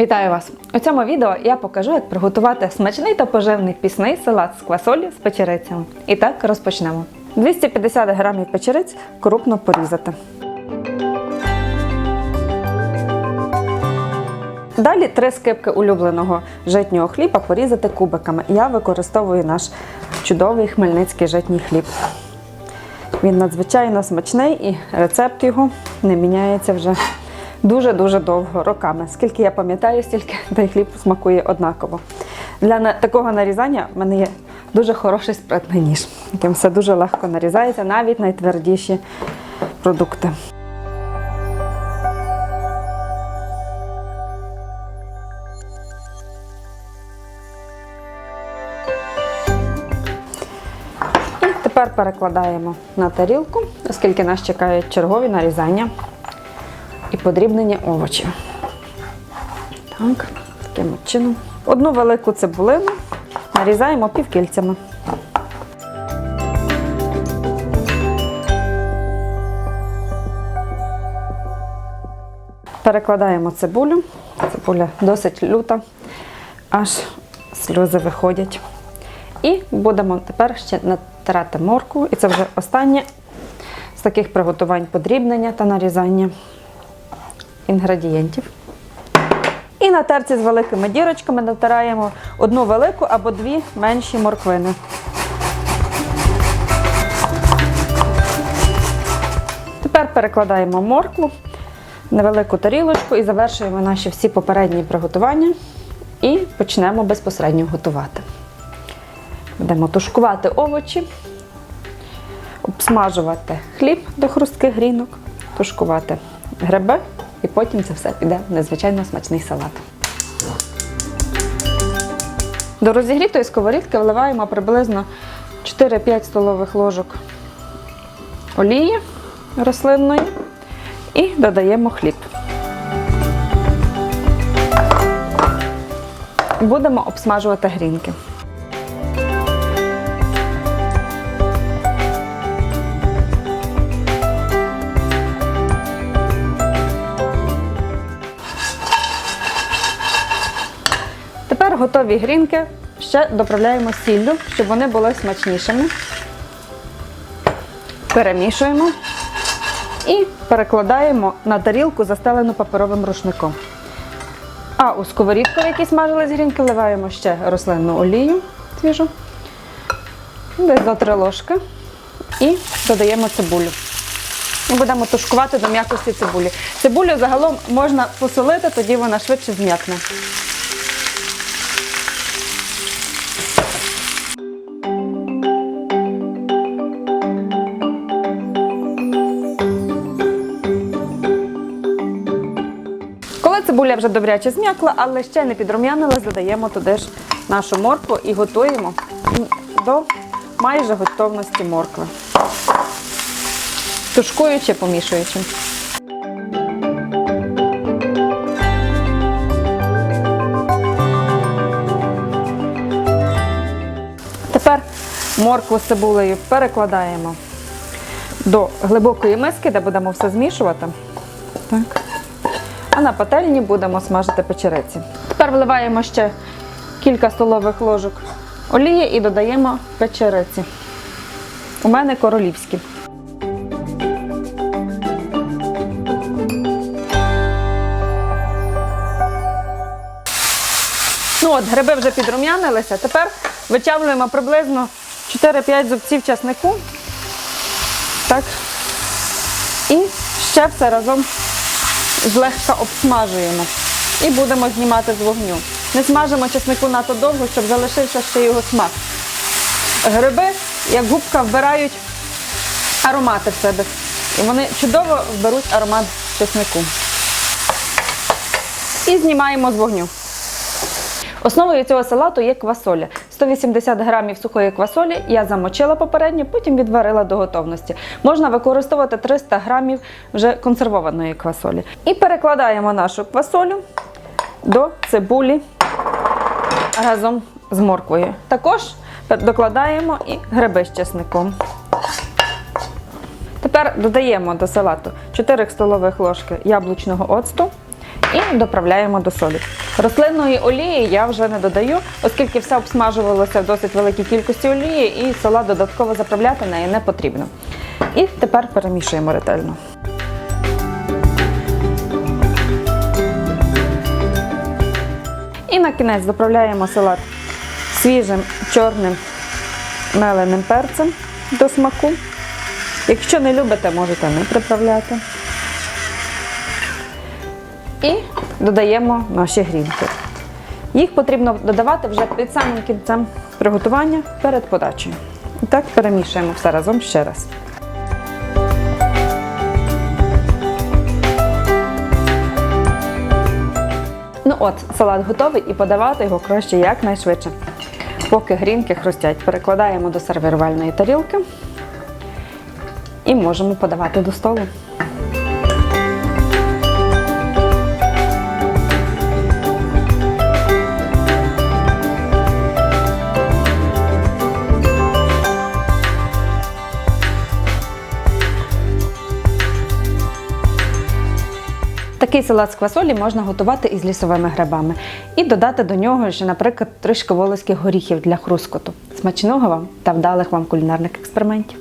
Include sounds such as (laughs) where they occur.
Вітаю вас! У цьому відео я покажу, як приготувати смачний та поживний пісний салат з квасолі з печерицями. І так розпочнемо. 250 г печериць крупно порізати. Далі три скипки улюбленого житнього хліба порізати кубиками. Я використовую наш чудовий хмельницький житній хліб. Він надзвичайно смачний і рецепт його не міняється вже дуже-дуже довго, роками. Скільки я пам'ятаю, стільки (laughs) той хліб смакує однаково. Для такого нарізання в мене є дуже хороший спритний ніж, яким все дуже легко нарізається, навіть найтвердіші продукти. Тепер перекладаємо на тарілку, оскільки нас чекають чергові нарізання і подрібнення овочів. Так, таким от чином. Одну велику цибулину нарізаємо півкільцями. Перекладаємо цибулю. Цибуля досить люта, аж сльози виходять. І будемо тепер ще натирати моркву. І це вже останнє з таких приготувань подрібнення та нарізання інгредієнтів. І на терці з великими дірочками натираємо одну велику або дві менші морквини. Тепер перекладаємо моркву в невелику тарілочку і завершуємо наші всі попередні приготування і почнемо безпосередньо готувати. Будемо тушкувати овочі, обсмажувати хліб до хрустких грінок, тушкувати гриби, і потім це все піде в незвичайно смачний салат. До розігрітої сковорідки вливаємо приблизно 4-5 столових ложок олії рослинної і додаємо хліб. Будемо обсмажувати грінки. Готові грінки ще доправляємо сіллю, щоб вони були смачнішими. Перемішуємо і перекладаємо на тарілку, застелену паперовим рушником. А у сковорідку, в якій смажились грінки, вливаємо ще рослинну олію свіжу, десь до 3 ложки, і додаємо цибулю. І будемо тушкувати до м'якості цибулі. Цибулю загалом можна посолити, тоді вона швидше зм'якне. Цибуля вже добряче зм'якла, але ще не підрум'янилась, додаємо туди ж нашу моркву і готуємо до майже готовності моркви. Тушкуючи, помішуючи. Тепер моркву з цибулею перекладаємо до глибокої миски, де будемо все змішувати. Так. А на пательні будемо смажити печериці. Тепер вливаємо ще кілька столових ложок олії і додаємо печериці. У мене королівські. Ну от, гриби вже підрум'янилися. Тепер вичавлюємо приблизно 4-5 зубців часнику. Так. І ще все разом злегка обсмажуємо. І будемо знімати з вогню. Не смажимо чеснику надто довго, щоб залишився ще його смак. Гриби, як губка, вбирають аромати в себе. І вони чудово вберуть аромат чеснику. І знімаємо з вогню. Основою цього салату є квасоля. 180 грамів сухої квасолі я замочила попередньо, потім відварила до готовності. Можна використовувати 300 грамів вже консервованої квасолі. І перекладаємо нашу квасолю до цибулі разом з морквою. Також докладаємо і гриби з чесником. Тепер додаємо до салату 4 столових ложки яблучного оцту, І доправляємо до солі. Рослинної олії я вже не додаю, оскільки все обсмажувалося в досить великій кількості олії, і салат додатково заправляти неї не потрібно. І тепер перемішуємо ретельно. І на кінець доправляємо салат свіжим чорним меленим перцем до смаку. Якщо не любите, можете не приправляти. І додаємо наші грінки. Їх потрібно додавати вже під самим кінцем приготування перед подачею. І так перемішуємо все разом ще раз. Ну от, салат готовий і подавати його краще якнайшвидше. Поки грінки хрустять, перекладаємо до сервірувальної тарілки і можемо подавати до столу. Такий салат з квасолі можна готувати із лісовими грибами і додати до нього ще, наприклад, трішки волоських горіхів для хрускоту. Смачного вам та вдалих вам кулінарних експериментів!